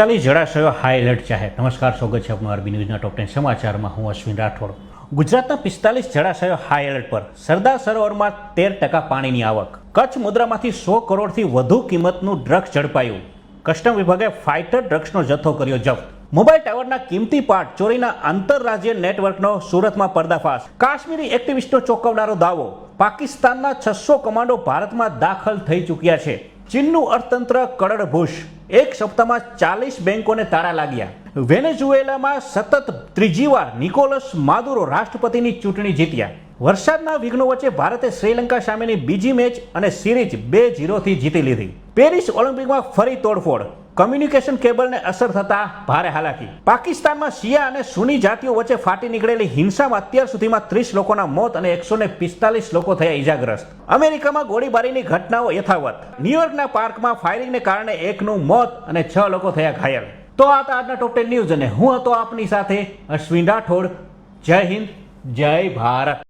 પિસ્તાલીસ જળાશયો high alert જાહેર. નમસ્કાર, સ્વાગત છે આપનું આરબી ન્યૂઝના ટોપ ટેન સમાચારમાં. હું અશ્વિન રાઠોડ. ગુજરાતના પિસ્તાલીસ જળાશયો હાઈ એલર્ટ પર. સરદાર સરોવરમાં તેર ટકા પાણીની આવક. કચ્છ મુદ્રામાંથી સો કરોડથી વધુ કિંમતનું ડ્રગ્સ ઝડપાયું. કસ્ટમ વિભાગે ફાઇટર ડ્રગ્સનો જથ્થો કર્યો જપ્ત. મોબાઈલ ટાવરના કિંમતી પાર્ટ ચોરીના આંતરરાજ્ય નેટવર્કનો સુરતમાં પર્દાફાશ. કાશ્મીરી એક્ટિવિસ્ટનો ચોંકાવનારો દાવો. પાકિસ્તાનના છસો કમાન્ડો ભારતમાં દાખલ થઈ ચૂક્યા છે. ચીનનું અર્થતંત્ર કડડભૂષ એક સપ્તાહમાં ચાલીસ બેંકોને તાળા લાગ્યા. વેનેઝુએલામાં સતત ત્રીજી વાર નિકોલસ માદુરો રાષ્ટ્રપતિની ચૂંટણી જીત્યા. વરસાદના વિઘ્નો વચ્ચે ભારતે શ્રીલંકા સામેની બીજી મેચ અને સિરીઝ બે જીરોથી જીતી લીધી. પેરિસ ઓલિમ્પિકમાં ફરી તોડફોડ. કમ્યુનિકેશન કેબલને અસર થતા ભારે હાલાકી. પાકિસ્તાનમાં શિયા અને સુની જાતિઓ વચ્ચે ફાટી નીકળેલી હિંસામાં અત્યાર સુધીમાં ત્રીસ લોકોના મોત અને એકસો ને પિસ્તાલીસ લોકો થયા ઈજાગ્રસ્ત. અમેરિકામાં ગોળીબારીની ઘટનાઓ યથાવત. ન્યુયોર્કના પાર્કમાં ફાયરિંગને કારણે એકનું મોત અને છ લોકો થયા ઘાયલ. તો આ હતા આજના ટોપ ટેન ન્યૂઝ અને હું હતો આપની સાથે અશ્વિન રાઠોડ. જય હિન્દ, જય ભારત.